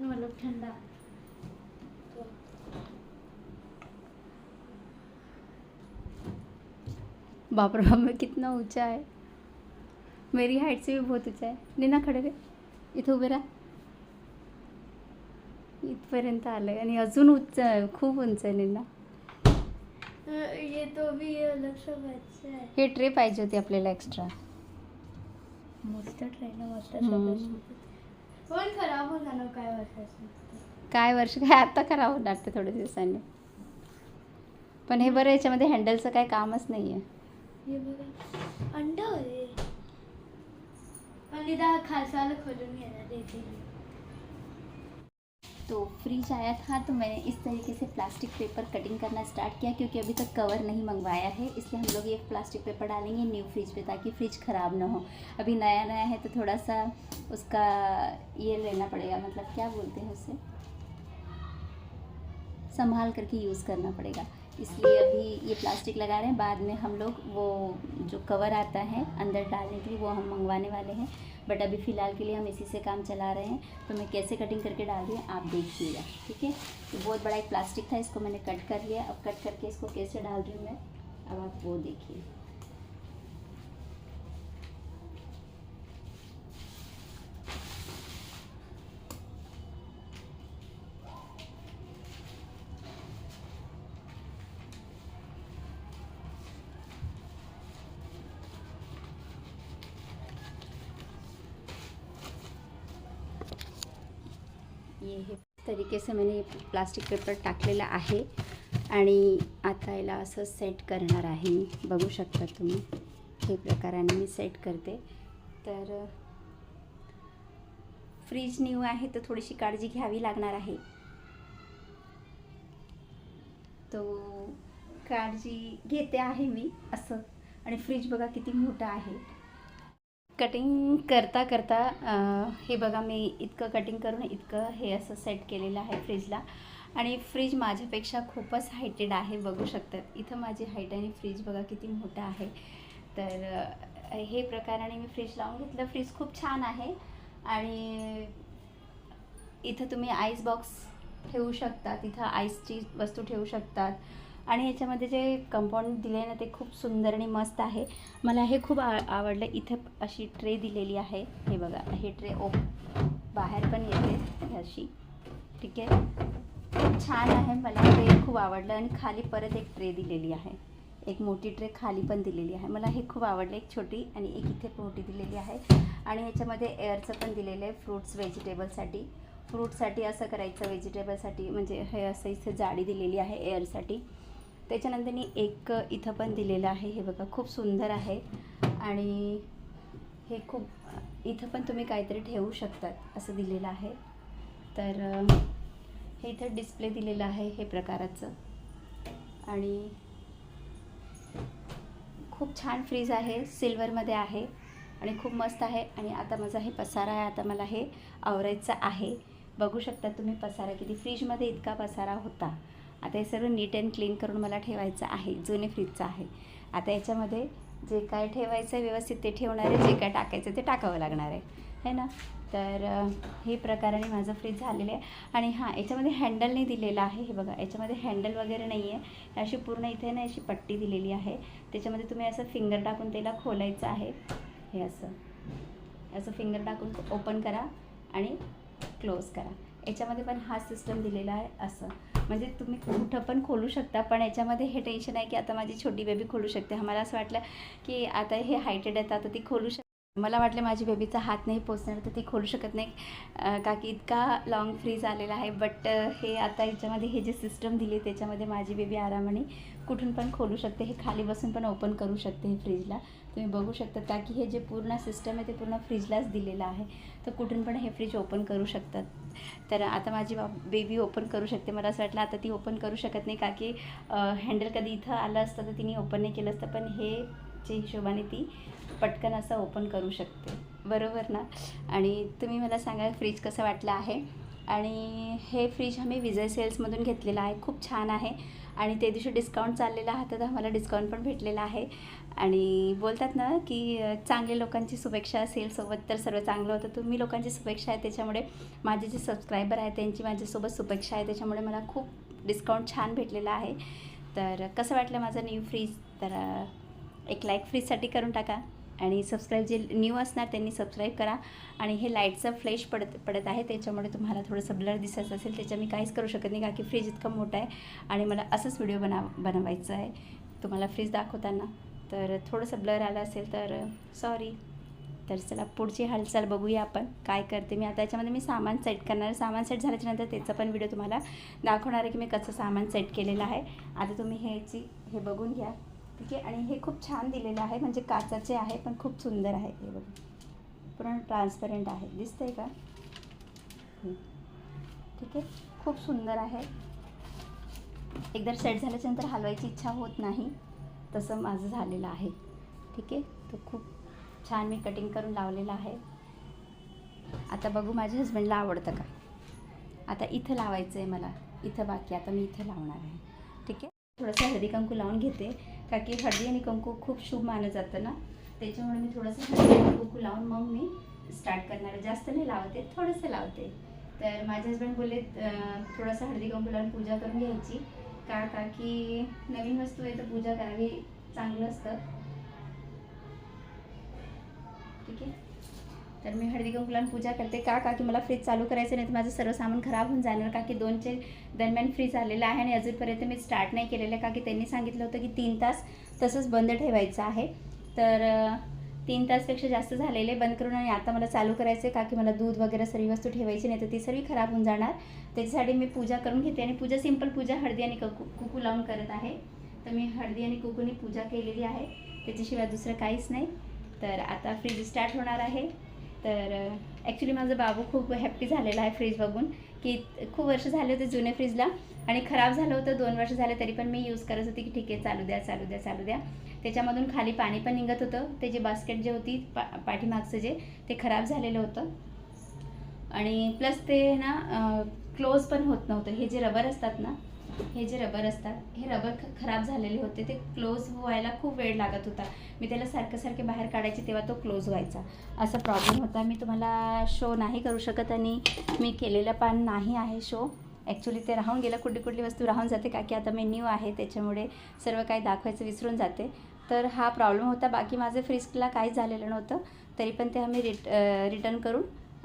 मतलब ठंडा बाप रे बाप कितना ऊंचा है. मेरी हाइट से भी बहुत ऊंचा है. निना खडे रे इथं उभे राहा. इथपर्यंत आलं आहे आणि अजून उंच खूप उंच आहे निना. ये तो भी ये अलग है. हे ट्रे पाहिजे होती आपल्याला एक्स्ट्रा मस्त ट्रेन मस्त हम्म. फोन खराब ना काय वर्ष काय आता करावं लागतं थोड्या दिवसांनी. पण हे बरं याच्यामध्ये हँडलचं काय कामच नाही आहे अंड आणि दहा खासाला खोलून घेणार तो फ्रिज आया था तो मैंने इस तरीके से प्लास्टिक पेपर कटिंग करना स्टार्ट किया क्योंकि अभी तक कवर नहीं मंगवाया है, इसलिए हम लोग ये प्लास्टिक पेपर डालेंगे न्यू फ्रिज पे ताकि फ्रिज ख़राब ना हो। अभी नया नया है तो थोड़ा सा उसका ये लेना पड़ेगा मतलब क्या बोलते हैं उसे? संभाल करके यूज़ करना पड़ेगा। इसलिए अभी ये प्लास्टिक लगा रहे हैं। बाद में हम लोग वो जो कवर आता है अंदर डालने के लिए, वो हम मंगवाने वाले हैं। बट अभी फ़िलहाल के लिए हम इसी से काम चला रहे हैं। तो मैं कैसे कटिंग करके डाल रही आप देखिएगा, ठीक है? तो बहुत बड़ा एक प्लास्टिक था, इसको मैंने कट कर लिया। अब कट करके इसको कैसे डाल रही हूँ मैं, अब आप वो देखिए। ये हे तरीके से मैंने प्लास्टिक पेपर टाकलेला आहे. आणि आता याला असं सेट करणार आहे. मी बघू शकता तुम्ही हे प्रकाराने मी सेट करते. तर फ्रीज न्यू आहे तर थोडीशी काळजी घ्यावी लागणार आहे. तो काळजी घेते आहे मी असं. आणि फ्रीज बघा किती मोठा आहे. कटिंग करता करता हे बघा मी इतकं कटिंग करून इतकं हे असं सेट केलेलं आहे फ्रीजला आणि फ्रीज माझ्यापेक्षा खूपच हायटेड आहे बघू शकतात. इथं माझी हाईट आणि फ्रीज बघा किती मोठा आहे. तर हे प्रकाराने मी फ्रीज लावून घेतलं. फ्रीज खूप छान आहे. आणि इथं तुम्ही आईस बॉक्स ठेवू शकता. इथं आईसची वस्तू ठेवू शकतात. आणि याच्यामध्ये जे कंपाऊंड दिले ना ते खूप सुंदर आणि मस्त आहे. मला हे खूप आ आवडलं. इथे अशी ट्रे दिलेली आहे. हे बघा हे ट्रे ओ बाहेर पण येते अशी ठीक आहे? खूप छान आहे. मला ते खूप आवडलं. आणि खाली परत एक ट्रे दिलेली आहे. एक मोठी ट्रे खाली पण दिलेली आहे. मला हे खूप आवडलं. एक छोटी आणि एक इथे मोठी दिलेली आहे. आणि याच्यामध्ये एअरचं पण दिलेलं आहे. फ्रूट्स व्हेजिटेबलसाठी फ्रूटसाठी असं करायचं व्हेजिटेबलसाठी म्हणजे हे असं इथे जाडी दिलेली आहे एअरसाठी त्याच्यानंतर एक इथं पण दिलेलं आहे. हे बघा खूप सुंदर आहे. आणि हे खूप इथं पण तुम्ही काहीतरी ठेवू शकतात असं दिलेलं आहे. तर हे इथं डिस्प्ले दिलेलं आहे हे प्रकाराचं. आणि खूप छान फ्रीज आहे सिल्वरमध्ये आहे आणि खूप मस्त आहे. आणि आता माझा हे पसारा आहे आता मला हे आवरायचं आहे. बघू शकता तुम्ही पसारा किती. फ्रीजमध्ये इतका पसारा होता. आता हे सर्व नीट अँड क्लीन करून मला ठेवायचं आहे जुने फ्रीजचं आहे. आता याच्यामध्ये जे काय ठेवायचं आहे व्यवस्थित ते ठेवणार आहे जे काय टाकायचं ते टाकावं लागणार आहे. है ना? तर हे प्रकाराने माझं फ्रीज झालेलं आहे. आणि हां याच्यामध्ये हँडल नाही दिलेलं आहे. हे बघा याच्यामध्ये हँडल वगैरे नाही आहे अशी पूर्ण इथे ना अशी पट्टी दिलेली आहे. त्याच्यामध्ये तुम्ही असं फिंगर टाकून त्याला खोलायचं आहे. हे असं. असं फिंगर टाकून ओपन करा आणि क्लोज करा. याच्यामध्ये पण हा सिस्टम दिलेला आहे असं. म्हणजे तुम्ही कुठं पण खोलू शकता पण याच्यामध्ये हे टेन्शन आहे की आता माझी छोटी बेबी खोलू शकते. आम्हाला असं वाटलं की आता हे हायटेड आहेत आता ती खोलू शकते. मला वाटलं माझी बेबीचा हात नाही पोचणार तर ती खोलू शकत नाही. का की इतका लॉंग फ्रीज आलेला आहे बट हे आता याच्यामध्ये हे जे सिस्टम दिली त्याच्यामध्ये माझी बेबी आरामाने कुठून पण खोलू शकते हे खाली बसून पण ओपन करू शकते हे फ्रीजला तुम्ही बघू शकता का की हे जे पूर्ण सिस्टम आहे ते पूर्ण फ्रीजलाच दिलेलं आहे. तर कुठून पण हे फ्रीज ओपन करू शकतात. तर आता माझी बेबी ओपन करू शकते. मला असं वाटलं आता ती ओपन करू शकत नाही. का की हँडल कधी इथं आलं असतं तर तिने ओपन नाही केलं असतं पण हे च्या हिशोबाने ती पटकन असं ओपन करू शकते. बरोबर ना? आणि तुम्ही मला सांगा फ्रीज कसं वाटलं आहे? आणि हे फ्रीज आम्ही विजय सेल्समधून घेतलेलं आहे. खूप छान आहे. आणि ते दिवशी डिस्काउंट चाललेला आहात तर आम्हाला डिस्काउंट पण भेटलेला आहे. आणि बोलतात ना की चांगले चांगल्या लोकांची शुभेच्छा असेल सोबत तर सर्व चांगलं होतं. तुम्ही लोकांची शुभेच्छा आहे त्याच्यामुळे माझे जे सबस्क्रायबर आहेत त्यांची माझ्यासोबत शुभेच्छा आहे. त्याच्यामुळे मला खूप डिस्काउंट छान भेटलेला आहे. तर कसं वाटलं माझं न्यू फ्रीज तर एक लाईक फ्रीजसाठी करून टाका. आणि सबस्क्राईब जे न्यू असणार त्यांनी सबस्क्राईब करा. आणि हे लाईटचं फ्लॅश पडत पडत आहे त्याच्यामुळे तुम्हाला थोडंसं ब्लर दिसायचं असेल त्याच्या मी काहीच करू शकत नाही का की फ्रीज इतकं मोठा आहे. आणि मला असंच व्हिडिओ बना बनवायचं आहे. तुम्हाला फ्रीज दाखवताना तर थोडंसं ब्लर आलं असेल तर सॉरी तर चला पुढची हालचाल बघूया आपण. काय करते मी आता? याच्यामध्ये मी सामान सेट करणार. सामान सेट झाल्याच्यानंतर त्याचा पण व्हिडिओ तुम्हाला दाखवणार आहे की मी कसं सामान सेट केलेलं आहे. आता तुम्ही ह्याची हे बघून घ्या. ठीक आहे? आणि हे खूप छान दिलेलं आहे. म्हणजे काचाचे आहे पण खूप सुंदर आहे. हे बघा. पूर्ण ट्रान्सपरंट आहे. दिसतंय का? ठीक आहे? खूप सुंदर आहे. एकदा सेट झाल्याच्यानंतर हलवायची इच्छा होत नाही. तसं माझं झालेलं आहे. ठीक आहे? तर खूप छान मी कटिंग करून लावलेलं आहे. आता बघू माझ्या हस्बंडला आवडतं का? आता इथं लावायचं आहे मला. इथं बाकी. आता मी इथं लावणार आहे. ठीक आहे? थोडंसं हळदी कंकू लावून घेते. का की हळदी आणि कुंकू खूप शुभ मानलं जातं ना? त्याच्यामुळे मी थोडंसं हळदी आणि कुंकू लावून मग मी स्टार्ट करणार जास्त नाही लावते थोडंसं लावते. तर माझे हस्बंड बोलले थोडंसं हळदी कुंकू लावून पूजा करून घ्यायची. का का की नवीन वस्तू आहे तर पूजा करावी चांगलं असतं. ठीक आहे? तर मी हळदी कुंकू पूजा करते. का? का की मला फ्रीज चालू करायचं नाही तर माझं सर्व सामान खराब होऊन जाणार. का की दोनचे दरम्यान फ्रीज आलेलं आहे आणि अजूनपर्यंत मी स्टार्ट नाही केलेलं आहे. का की त्यांनी सांगितलं होतं की तीन तास तसंच बंद ठेवायचं आहे. तर तीन तासपेक्षा जास्त झालेले बंद करून आणि आता मला चालू करायचं आहे. का की मला दूध वगैरे सर्व वस्तू ठेवायची नाही तर ती सर्व खराब होऊन जाणार. त्याच्यासाठी मी पूजा करून घेते आणि पूजा सिंपल पूजा हळदी आणि कुकू कुकू लावून करत आहे. तर मी हळदी आणि कुकूनी पूजा केलेली आहे. त्याच्याशिवाय दुसरं काहीच नाही. तर आता फ्रीज स्टार्ट होणार आहे. तर ॲक्च्युली माझं बाबू खूप हॅप्पी झालेला आहे फ्रीज बघून की खूप वर्ष झाले होते जुने फ्रीजला आणि खराब झालं होतं दोन वर्ष झाले तरी पण मी यूज करत होती की ठीक आहे चालू द्या चालू द्या चालू द्या. त्याच्यामधून खाली पाणी पण निघत होतं. ते जे बास्केट जे होती पा पाठीमागचं जे ते खराब झालेलं होतं. आणि प्लस ते ना क्लोज पण होत नव्हतं. हे जे रबर असतात ना हे जे रबर असतात हे रबर ख खराब झालेले होते ते क्लोज व्हायला खूप वेळ लागत होता. मी त्याला सारखं सारखे बाहेर काढायचे तेव्हा तो क्लोज व्हायचा. असा प्रॉब्लेम होता. मी तुम्हाला शो नाही करू शकत आणि मी केलेलं पान नाही आहे शो ॲक्च्युली ते राहून गेलं. कुठली कुठली वस्तू राहून जाते. का की आता मी न्यू आहे. त्याच्यामुळे सर्व काही दाखवायचं विसरून जाते. तर हा प्रॉब्लेम होता. बाकी माझं फ्रीजला काही झालेलं नव्हतं. तरी पण ते आम्ही रिट रिटर्न करून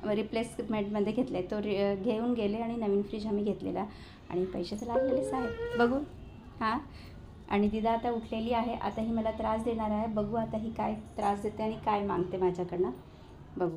रिप्लेसमेंटमध्ये घेतले. तो रि घेऊन गेले आणि नवीन फ्रीज आम्ही घेतलेला. आणि पैसे तर लागलेलेच आहेत. बघू. हां? आणि दिदा आता उठलेली आहे. आता ही मला त्रास देणार आहे. बघू आता ही काय त्रास देते आणि काय मागते माझ्याकडनं. बघू.